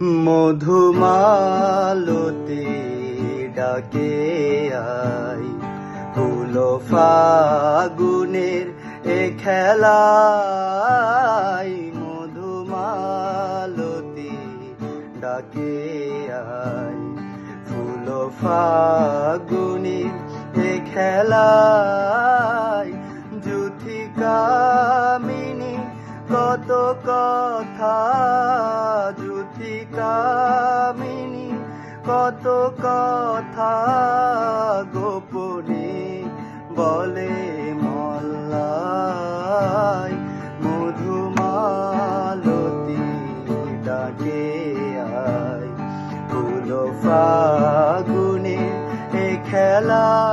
মধুমালতি ডাকে আই। ফুল ফাগুনের এ খেলাই মধুমালতি ডাকে আই। ফুল ফাগুনের এ খেলাই জুথিকা মিনি কত কথা জুথিকা মিনি কত কথা গোপনে বলে মল্লাই মধুমালতি ডাকে আয়। ফুল ফাগুনে এ খেলাই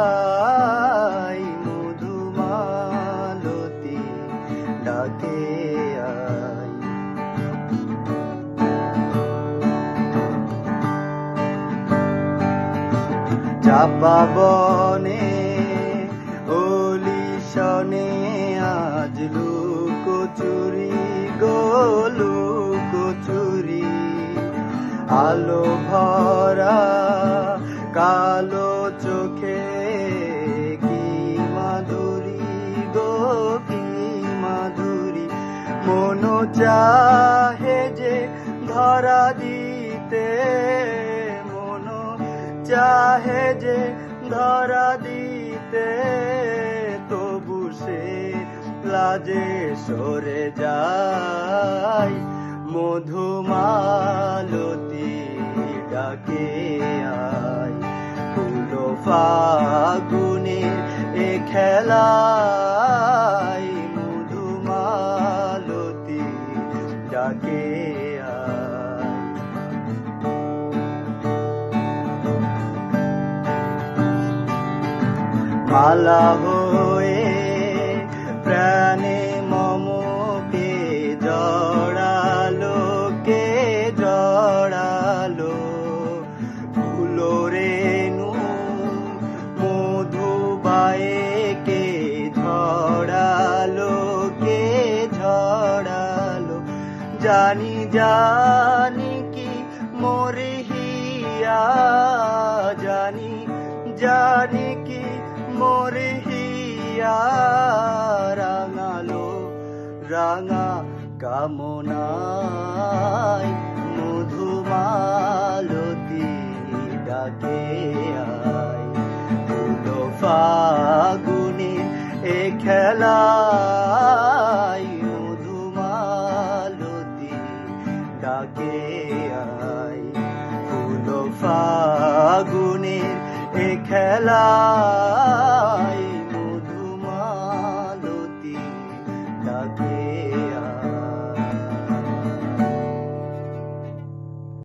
চাপা বনে ওলিশনে আজ লুকোচুরি গোলু কচুরি আলো ভরা কালো চোখে কি মাধুরী গো, কি মাধুরী। মন চাহে যে ধরা দিতে চাহে যে ধরা দিতে, তবু সে লাজে সরে যায়। মধুমালতি ডাকে আয়, ফুলো ফাগুনের এ খেলাই মধুমালতি ডাকে মালা হয়ে প্রাণে মমকে জড়ালো, কে জড়ালো? ফুলো রেণু মধুবায়ে কে ঝড়ালো কে ঝড়ালো? জানি জানি কি মোরে হিয়া, জানি জানি কি মোরে হিয়া রাঙালো, রাঙা কামনায় মধুমালতি ডাকে আয়। ফুলো ফাগুনে এ খেলাই মধুমালতি ডাকে আয়। ফুলো ফাগুনের এ খেলায় মধুমালতি তাকে